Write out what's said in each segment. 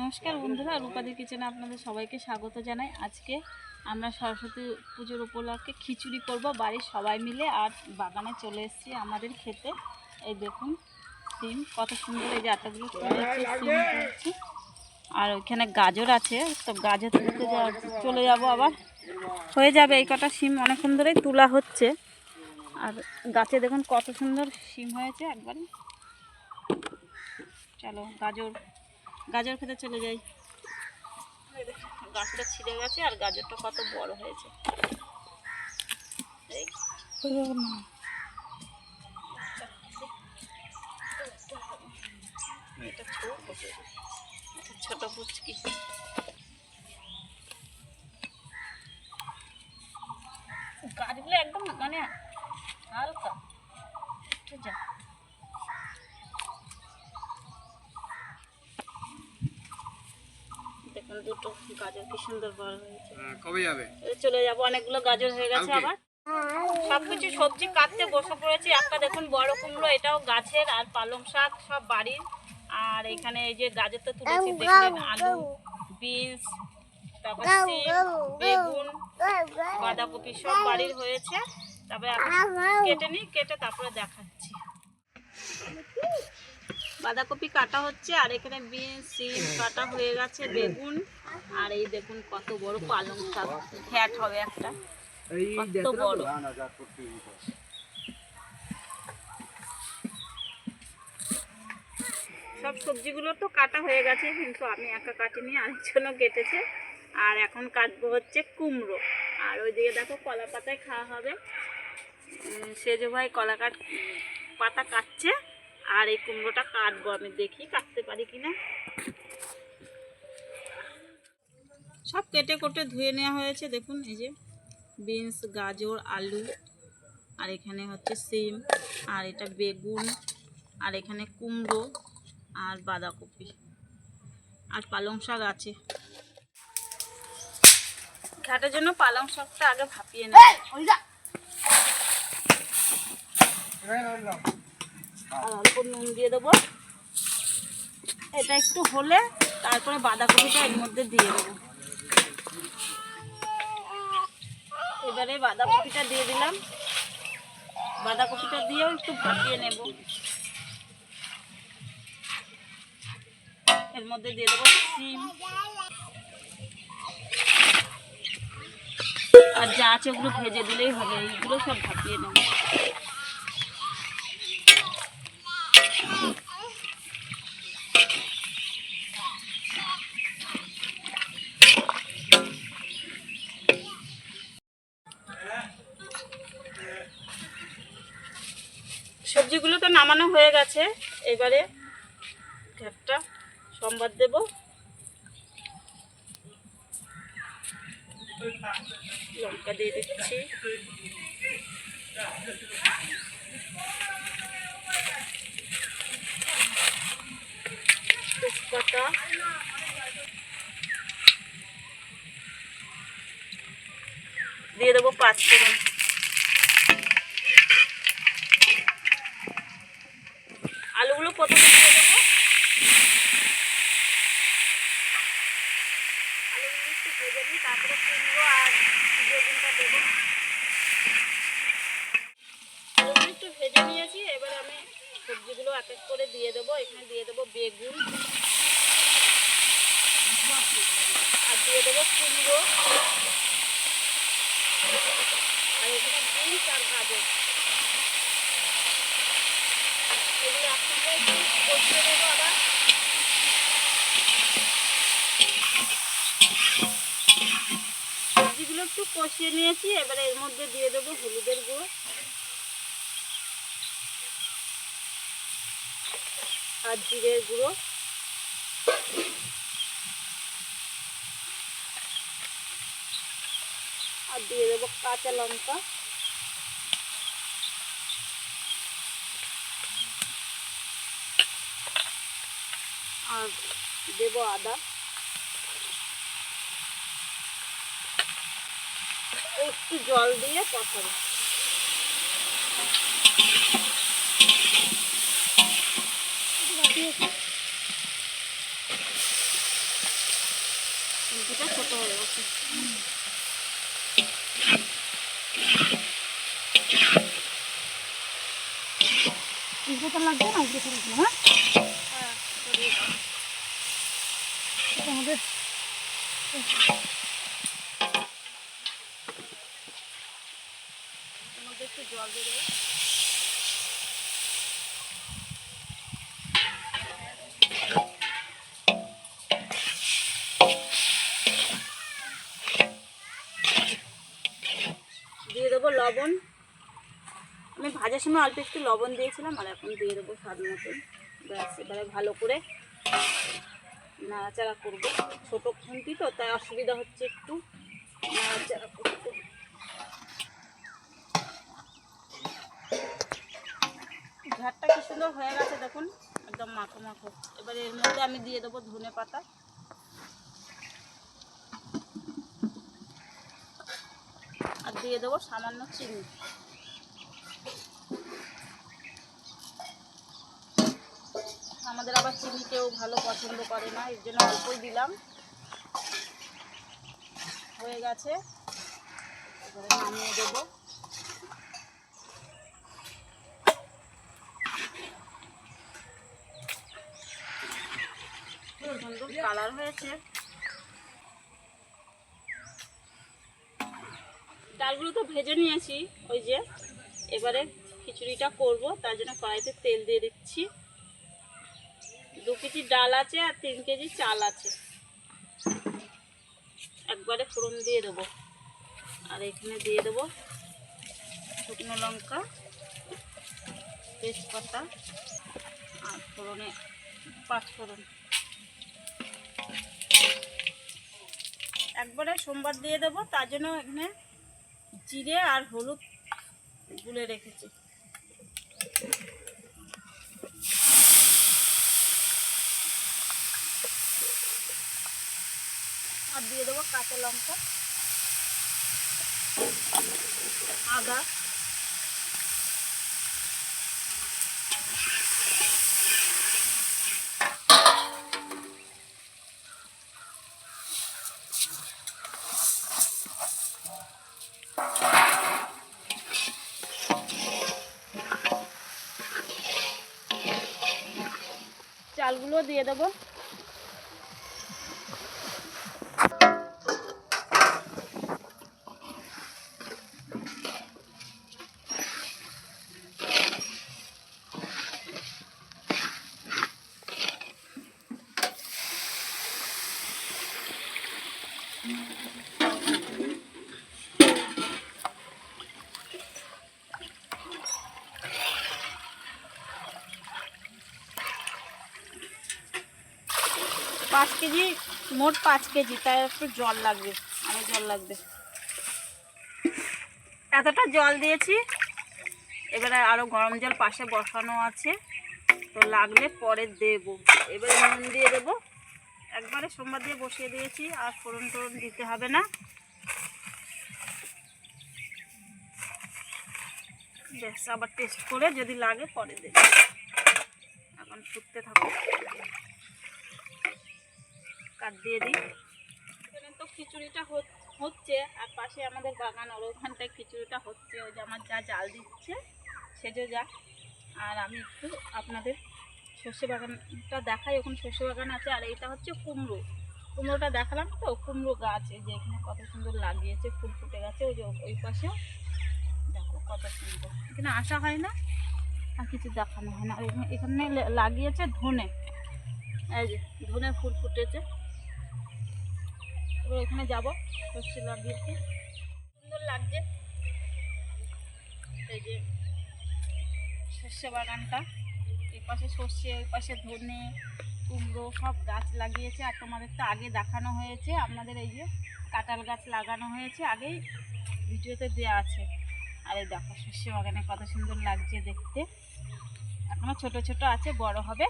নমস্কার বন্ধুরা, রূপাদের কিচেনে আপনাদের সবাইকে স্বাগত জানাই। আজকে আমরা সরস্বতী পুজোর উপলক্ষে খিচুড়ি করব বাড়ির সবাই মিলে আর বাগানে চলে এসেছি আমাদের খেতে। এই দেখুন, সিম, কত সুন্দর এই যে আটাগুলো আর ওইখানে গাজর আছে, তো গাজর তুলতে চলে যাব আবার। হয়ে যাবে এই কটা সিম, অনেকক্ষণ ধরেই তোলা হচ্ছে। আর গাছে দেখুন কত সুন্দর সিম হয়েছে একবারে। চলো, গাজর গাজর খেতে চলে যাই। গাছটা ছিঁড়ে গেছে আর গাজরটা কত বড় হয়েছে। ছোট পুচকি। গাছগুলো একদম মানে হালকা। একটু যা। দেখুন দুটো গাজর কি সুন্দর বড় হয়েছে। হ্যাঁ, কবে যাবে? চলে যাব অনেকগুলো গাজর হয়ে গেছে আবার। সবকিছু সবজি কাটতে বসে পড়েছি একটা দেখুন বড় কুমড়ো এটাও গাছের আর পালং শাক সব বাড়ির। আর এখানে এই যে গাজর তো তুলেছি দেখলেন আলু বিনস তারপর সিম বেগুন বাঁধাকপি সব বাড়ির হয়েছে। তারপরে কেটে নিই কেটে তারপরে দেখাচ্ছি। বাঁধাকপি কাটা হচ্ছে আর এখানে বিনস সিম কাটা হয়ে গেছে বেগুন। আর এই দেখুন কত বড় পালং শাক। ফ্যাট হবে একটা। কত বড়। সব সবজিগুলো তো কাটা হয়ে গেছে কিন্তু আমি একা কাটিনি আরেকজনও কেটেছে। আর এখন কাটবো হচ্ছে কুমড়ো। আর ওইদিকে দেখো কলা পাতায় খাওয়া হবে। উম, সেজো ভাই কলা কাট পাতা কাটছে। আর এই কুমড়োটা কাটবো আমি দেখি কাটতে পারি কিনা। সব কেটে কোটে ধুয়ে নেওয়া হয়েছে দেখুন এই যে বিনস গাজর আলু আর এখানে হচ্ছে সিম আর এটা বেগুন আর এখানে কুমড়ো আর বাঁধাকপি আর পালং শাক আছে। ঘাটের জন্য পালং শাকটা আগে ভাপিয়ে নেব। আর অল্প নুন দিয়ে দেবো। এটা একটু হলে তারপরে বাঁধাকপিটা এর মধ্যে দিয়ে দেবো। এবারে বাঁধাকপিটা দিয়ে দিলাম। বাঁধাকপিটা দিয়েও একটু ভাপিয়ে নেব। এর মধ্যে দিয়ে দেবো সিম আর যা আছে ওগুলো ভেজে দিলেই হবে, এইগুলো সব ভাপিয়ে নেব সবজিগুলো তো নামানো হয়ে গেছে। এবারে ঘাটটা সোমবার দেব। লঙ্কা দিয়ে দিচ্ছি। দিয়ে দেবো পাঁচ ফোড়ন আলুগুলো প্রথমে দিয়ে দেবো আর সবজিগুলো এক এক করে দিয়ে দেবো এখানে দিয়ে দেবো বেগুন আর দিয়ে দেবো আর এখানে বিনস এগুলো একসঙ্গে একটু কষিয়ে দেবো আবার সবজিগুলো একটু কষিয়ে নিয়েছি, এবারে এর মধ্যে দিয়ে দেবো হলুদের গুঁড়ো। আর জিরের গুঁড়ো। আর দিয়ে দেবো কাঁচা লঙ্কা। আর দেবো আদা একটু জল দিয়ে কষাবো সবজিটা ছোট হয়ে গেছে উল্টোটা লাগবে না উল্টো করে দিলাম হ্যাঁ হ্যাঁ সরিয়ে দাও। এটা আমাদের জল দিয়ে দেবো দিয়ে দেবো লবণ। আমি ভাজার সময় অল্প একটু লবণ দিয়েছিলাম, আর এখন দিয়ে দেবো স্বাদ মতন। ব্যাস, এবারে ভালো করে নাড়াচাড়া করব। ছোটো খুন্তি তো, তাই অসুবিধা হচ্ছে একটু। নাড়াচাড়া করতে। ঝাড়টা কি সুন্দর হয়ে গেছে দেখুন, একদম মাখো মাখো। এবার এর মধ্যে আমি দিয়ে দেবো ধনে পাতা। আর দিয়ে দেবো সামান্য চিনি। আমাদের আবার চিনি কেউ ভালো পছন্দ করে না, এর জন্য অল্পই দিলাম। হয়ে গেছে। এবারে নামিয়ে দেবো। কালার হয়েছে। ডালগুলো তো ভেজে নিয়েছি, ওই যে। এবারে খিচুড়িটা করব, তার জন্য কড়াইতে তেল দিয়ে দিচ্ছি। দু কেজি ডাল আছে আর তিন কেজি চাল আছে। একবারে ফোড়ন দিয়ে দেবো। আর এখানে দিয়ে দেবো শুকনো লঙ্কা, তেজপাতা আর ফোড়নে পাঁচ ফোড়ন। একবারে সোমবার দিয়ে দেবো, তার জন্য এখানে জিরে আর হলুদ গুলে রেখেছি। দিয়ে দেবো কাঁচা লঙ্কা আদা। চালগুলো দিয়ে দেবো। পাঁচ কেজি, মোট পাঁচ কেজি, তাই একটু জল লাগবে আরও জল লাগবে। এতটা জল দিয়েছি, এবারে আরও গরম জল পাশে বসানো আছে, তো লাগলে পরে দেবো। এবারে নুন দিয়ে দেবো, একবারে সোমবার দিয়ে বসিয়ে দিয়েছি, আর ফোড়ন টোড়ন দিতে হবে না। ব্যাস, আবার টেস্ট করে যদি লাগে পরে দেবো। এখন ফুটতে থাকো কাট দিয়ে দিই। এখানে তো খিচুড়িটা হচ- হচ্ছে, আর পাশে আমাদের বাগান ওর ওখানটায় খিচুড়িটা হচ্ছে, ওই যে আমার যা জাল দিচ্ছে, সেজে যা। আর আমি একটু আপনাদের সর্ষে বাগানটা দেখাই, ওখানে সর্ষে বাগান আছে, আর এইটা হচ্ছে কুমড়ো। কুমড়োটা দেখালাম তো, কুমড়ো গাছ যে এখানে কত সুন্দর লাগিয়েছে, ফুল ফুটে গেছে, ওই যে ওই পাশে। দেখো কত সুন্দর। এখানে আসা হয় না? আর কিছু দেখানো হয় না। এখানে লাগিয়েছে ধনে। এই যে ধনে ফুল ফুটেছে। এবার এখানে যাব সর্ষে লাগিয়েছে সুন্দর লাগছে। এই যে সর্ষে বাগানটা, এই পাশে সর্ষে ওই পাশে ধনে, কুমড়ো সব গাছ লাগিয়েছে। আর তোমাদের তো আগে দেখানো হয়েছে, আপনাদের এই যে কাঁঠাল গাছ লাগানো হয়েছে, আগেই ভিডিওতে দেওয়া আছে। আর এই দেখো সর্ষে বাগানে কত সুন্দর লাগছে দেখতে। এখনও ছোট ছোট আছে, বড় হবে।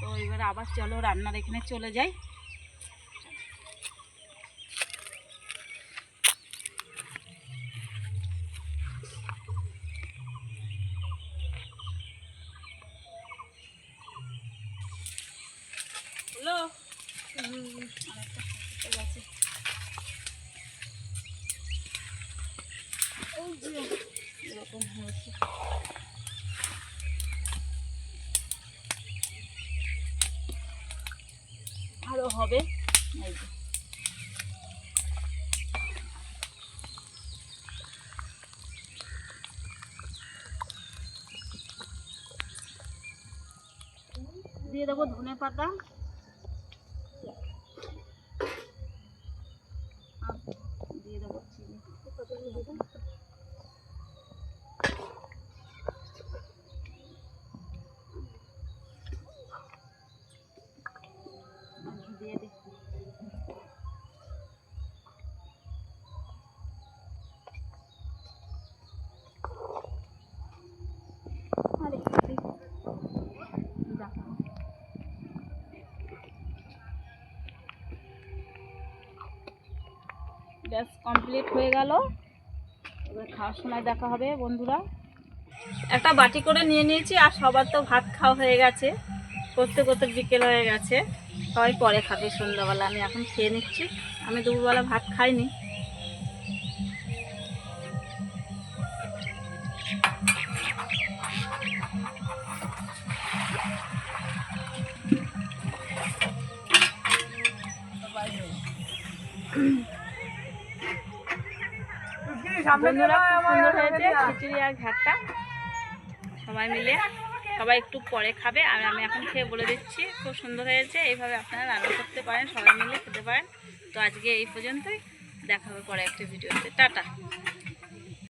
তো এবার আবার চলো রান্নার এখানে চলে যাই হ্যালো আরেকটা ঠিক আছে এই যে এরকম হবে দিয়ে দেবো ধনে পাতা আর দিয়ে দেবো চিনি আর দিয়ে। যাক। ব্যাস কমপ্লিট হয়ে গেল। এবার খাওয়ার সময় দেখা হবে বন্ধুরা। একটা বাটি করে নিয়ে নিয়েছি আর সবার তো ভাত খাওয়া হয়ে গেছে। করতে করতে বিকেল হয়ে গেছে। সবাই পরে খাবে সন্ধ্যাবেলা। আমি এখন খেয়ে নিচ্ছি। আমি দুপুরবেলা ভাত খাইনি। সুন্দর হয়েছে খিচুড়ি আর ঘাটটা সবাই মিলে। সবাই একটু পরে খাবে। আর আমি এখন খেয়ে বলে দিচ্ছি, খুব সুন্দর হয়েছে। এইভাবে আপনারা রান্না করতে পারেন, সবাই মিলে খেতে পারেন। তো আজকে এই পর্যন্তই। দেখা হবে পরে একটা ভিডিওতে। টাটা।